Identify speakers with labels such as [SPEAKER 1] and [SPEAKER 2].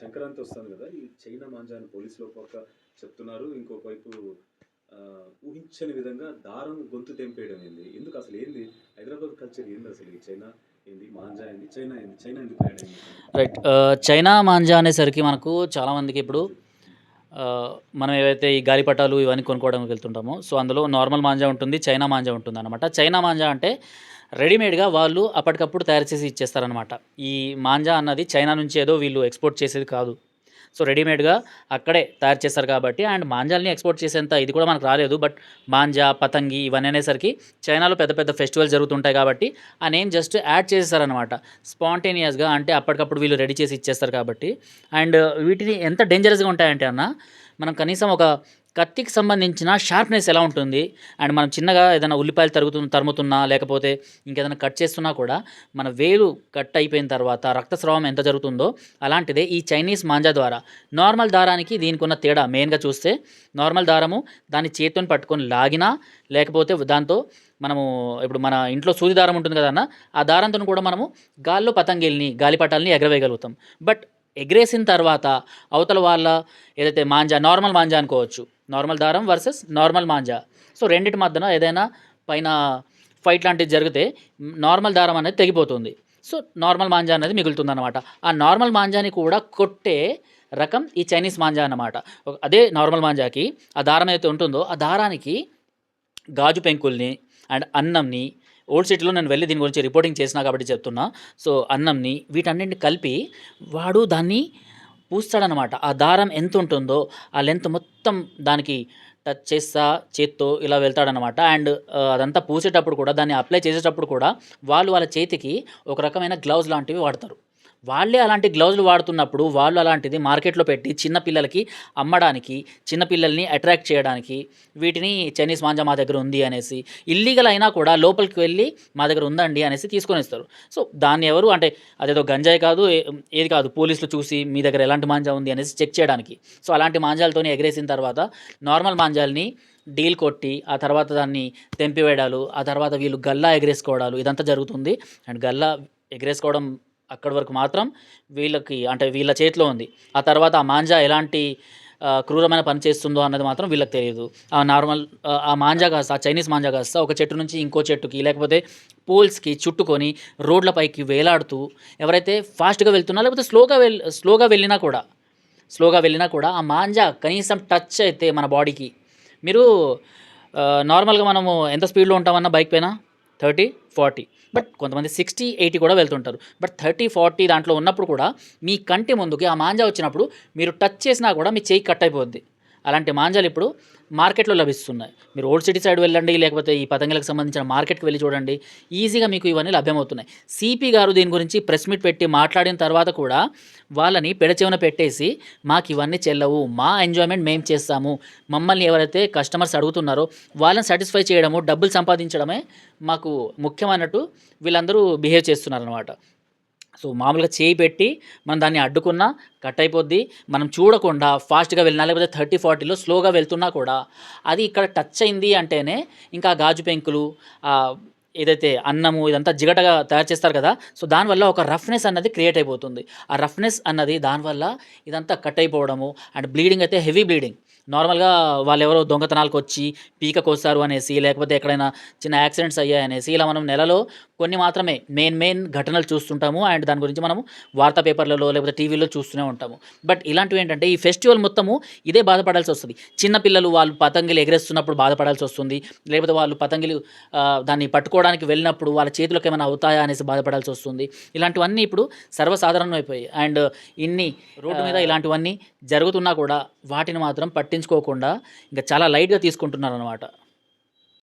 [SPEAKER 1] సంక్రాంతి వస్తుంది కదా ఈ చైనా మాంజాన్ని అని పోలీసులు ఒక పక్క చెప్తున్నారు ఇంకొక వైపు ఊహించని విధంగా దారం గొంతు తెంపేయడం ఏంది? ఎందుకు అసలు ఏంది? హైదరాబాద్ కల్చర్ ఏంది అసలు? ఈ చైనా ఏంది? ఏంది? చైనా చైనా ఎందుకు
[SPEAKER 2] రైట్ చైనా మాంజా అనేసరికి మనకు చాలామందికి ఇప్పుడు మనం ఏవైతే ఈ గాలిపటాలు ఇవన్నీ కొనుక్కోవడానికి వెళ్తుంటామో సో అందులో నార్మల్ మాంజా ఉంటుంది చైనా మాంజా ఉంటుంది అనమాట చైనా మాంజా అంటే రెడీమేడ్గా వాళ్ళు అప్పటికప్పుడు తయారు చేసి ఇచ్చేస్తారనమాట ఈ మాంజా అన్నది చైనా నుంచి ఏదో వీళ్ళు ఎక్స్పోర్ట్ చేసేది కాదు. సో రెడీమేడ్గా అక్కడే తయారు చేస్తారు కాబట్టి అండ్ మాంజాల్ని ఎక్స్పోర్ట్ చేసేంత ఇది కూడా మనకు రాలేదు. బట్ మాంజా పతంగి ఇవన్నీ అనేసరికి చైనాలో పెద్ద పెద్ద ఫెస్టివల్స్ జరుగుతుంటాయి కాబట్టి ఆ నేమ్ జస్ట్ యాడ్ చేసేసారనమాట స్పాంటేనియస్గా అంటే అప్పటికప్పుడు వీళ్ళు రెడీ చేసి ఇచ్చేస్తారు కాబట్టి. అండ్ వీటిని ఎంత డేంజరస్గా ఉంటాయంటే అన్న మనం కనీసం ఒక కత్తికి సంబంధించిన షార్ప్నెస్ ఎలా ఉంటుంది? అండ్ మనం చిన్నగా ఏదైనా ఉల్లిపాయలు తరుగుతు తరుముతున్నా లేకపోతే ఇంకేదైనా కట్ చేస్తున్నా కూడా మన వేలు కట్ అయిపోయిన తర్వాత రక్తస్రావం ఎంత జరుగుతుందో అలాంటిదే ఈ చైనీస్ మాంజా ద్వారా. నార్మల్ దారానికి దీనికి ఉన్న తేడా మెయిన్గా చూస్తే నార్మల్ దారము దాన్ని చేతితో పట్టుకొని లాగినా లేకపోతే దాంతో మనము ఇప్పుడు మన ఇంట్లో సూది దారం ఉంటుంది కదన్న ఆ దారంతో కూడా మనము గాల్లో పతంగిల్ని గాలిపటాలని ఎగరవేయగలుగుతాం. బట్ ఎగరేసిన తర్వాత అవతల వాళ్ళ ఏదైతే మాంజా నార్మల్ మాంజా అనుకోవచ్చు నార్మల్ దారం వర్సెస్ నార్మల్ మాంజా. సో రెండింటి మధ్యన ఏదైనా పైన ఫైట్ లాంటిది జరిగితే నార్మల్ దారం అనేది తెగిపోతుంది. సో నార్మల్ మాంజా అనేది మిగులుతుంది అనమాట ఆ నార్మల్ మాంజాని కూడా కొట్టే రకం ఈ చైనీస్ మాంజా అన్నమాట. అదే నార్మల్ మాంజాకి ఆ దారం అయితే ఉంటుందో ఆ దారానికి గాజు పెంకుల్ని అండ్ అన్నంని ఓల్డ్ సిటీలో నేను వెళ్ళి దీని గురించి రిపోర్టింగ్ చేసినా కాబట్టి చెప్తున్నా. సో అన్నంని వీటన్నింటిని కలిపి వాడు దాన్ని పూస్తాడనమాట ఆ దారం ఎంత ఉంటుందో ఆ లెంత్ మొత్తం దానికి టచ్ చేస్తా చేత్తో ఇలా వెళ్తాడనమాట అండ్ అదంతా పూసేటప్పుడు కూడా దాన్ని అప్లై చేసేటప్పుడు కూడా వాళ్ళు వాళ్ళ చేతికి ఒక రకమైన గ్లౌజ్ లాంటివి వాడతారు. వాళ్ళే అలాంటి గ్లౌజులు వాడుతున్నప్పుడు వాళ్ళు అలాంటిది మార్కెట్లో పెట్టి చిన్నపిల్లలకి అమ్మడానికి చిన్నపిల్లల్ని అట్రాక్ట్ చేయడానికి వీటిని చైనీస్ మాంజా మా దగ్గర ఉంది అనేసి ఇల్లీగల్ అయినా కూడా లోపలికి వెళ్ళి మా దగ్గర ఉందండి అనేసి తీసుకొని ఇస్తారు సో దాన్ని ఎవరు అంటే అదేదో గంజాయి కాదు ఏ- ఏది కాదు పోలీసులు చూసి మీ దగ్గర ఎలాంటి మాంజా ఉంది అనేసి చెక్ చేయడానికి. సో అలాంటి మాంజాలతోని ఎగరేసిన తర్వాత నార్మల్ మాంజాల్ని డీల్ కొట్టి ఆ తర్వాత దాన్ని తెంపివేయడాలు ఆ తర్వాత వీళ్ళు గల్లా ఎగరేసుకోవడాలు ఇదంతా జరుగుతుంది. అండ్ గల్లా ఎగరేసుకోవడం అక్కడి వరకు మాత్రం వీళ్ళకి అంటే వీళ్ళ చేతిలో ఉంది. ఆ తర్వాత ఆ మాంజా ఎలాంటి క్రూరమైన పని చేస్తుందో అన్నది మాత్రం వీళ్ళకి తెలియదు. ఆ నార్మల్ ఆ, మాంజా కాస్త ఆ చైనీస్ మాంజా కాస్త ఒక చెట్టు నుంచి ఇంకో చెట్టుకి లేకపోతే పోల్స్కి చుట్టుకొని రోడ్లపైకి వేలాడుతూ ఎవరైతే ఫాస్ట్గా వెళ్తున్నా లేకపోతే స్లోగా వెళ్ స్లోగా వెళ్ళినా కూడా స్లోగా వెళ్ళినా కూడా ఆ మాంజా కనీసం టచ్ అయితే మన బాడీకి. మీరు నార్మల్గా మనము ఎంత స్పీడ్లో ఉంటామన్నా బైక్ పైన? Thirty forty. బట్ కొంతమంది సిక్స్టీ ఎయిటీ కూడా వెళ్తుంటారు. బట్ థర్టీ ఫార్టీ దాంట్లో ఉన్నప్పుడు కూడా మీ కంటి ముందుకి ఆ మాంజా వచ్చినప్పుడు మీరు టచ్ చేసినా కూడా మీ చేయి కట్ అయిపోద్ది. అలాంటి మాంజాలు ఇప్పుడు మార్కెట్లో లభిస్తున్నాయి. మీరు ఓల్డ్ సిటీ సైడ్ వెళ్ళండి లేకపోతే ఈ పతంగులకు సంబంధించిన మార్కెట్కి వెళ్ళి చూడండి ఈజీగా మీకు ఇవన్నీ లభ్యమవుతున్నాయి. సిపి గారు దీని గురించి ప్రెస్ మీట్ పెట్టి మాట్లాడిన తర్వాత కూడా వాళ్ళని పెడచెవిన పెట్టేసి మాకు ఇవన్నీ చెల్లవు మా ఎంజాయ్మెంట్ మేము చేస్తాము. మమ్మల్ని ఎవరైతే కస్టమర్స్ అడుగుతున్నారో వాళ్ళని సాటిస్ఫై చేయడము డబ్బులు సంపాదించడమే మాకు ముఖ్యమైనట్టు వీళ్ళందరూ బిహేవ్ చేస్తున్నారనమాట సో మామూలుగా చేయి పెట్టి మనం దాన్ని అడ్డుకున్నా కట్ అయిపోద్ది. మనం చూడకుండా ఫాస్ట్గా వెళ్ళినా లేకపోతే థర్టీ ఫార్టీలో స్లోగా వెళ్తున్నా కూడా అది ఇక్కడ టచ్ అయింది అంటేనే ఇంకా గాజు పెంకులు ఏదైతే అన్నము ఇదంతా జిగటగా తయారు చేస్తారు కదా సో దానివల్ల ఒక రఫ్నెస్ అన్నది క్రియేట్ అయిపోతుంది. ఆ రఫ్నెస్ అన్నది దానివల్ల ఇదంతా కట్ అయిపోవడము అండ్ బ్లీడింగ్ అయితే హెవీ బ్లీడింగ్. నార్మల్గా వాళ్ళు ఎవరో దొంగతనాలకు వచ్చి పీక కోస్తారు అనేసి లేకపోతే ఎక్కడైనా చిన్న యాక్సిడెంట్స్ అయ్యాయనేసి ఇలా మనం నెలలో కొన్ని మాత్రమే మెయిన్ మెయిన్ ఘటనలు చూస్తుంటాము. అండ్ దాని గురించి మనము వార్తా పేపర్లలో లేకపోతే టీవీలో చూస్తూనే ఉంటాము. బట్ ఇలాంటివి ఏంటంటే ఈ ఫెస్టివల్ మొత్తము ఇదే బాధపడాల్సి వస్తుంది. చిన్నపిల్లలు వాళ్ళు పతంగిలు ఎగరేస్తున్నప్పుడు బాధపడాల్సి వస్తుంది. లేకపోతే వాళ్ళు పతంగిలు దాన్ని పట్టుకోవడానికి వెళ్ళినప్పుడు వాళ్ళ చేతులకు ఏమైనా అవుతాయా అనేసి బాధపడాల్సి వస్తుంది. ఇలాంటివన్నీ ఇప్పుడు సర్వసాధారణం అయిపోయాయి అండ్ ఇన్ని రోడ్డు మీద ఇలాంటివన్నీ జరుగుతున్నా కూడా వాటిని మాత్రం పట్టించుకోకుండా ఇంకా చాలా లైట్గా తీసుకుంటున్నారు అనమాట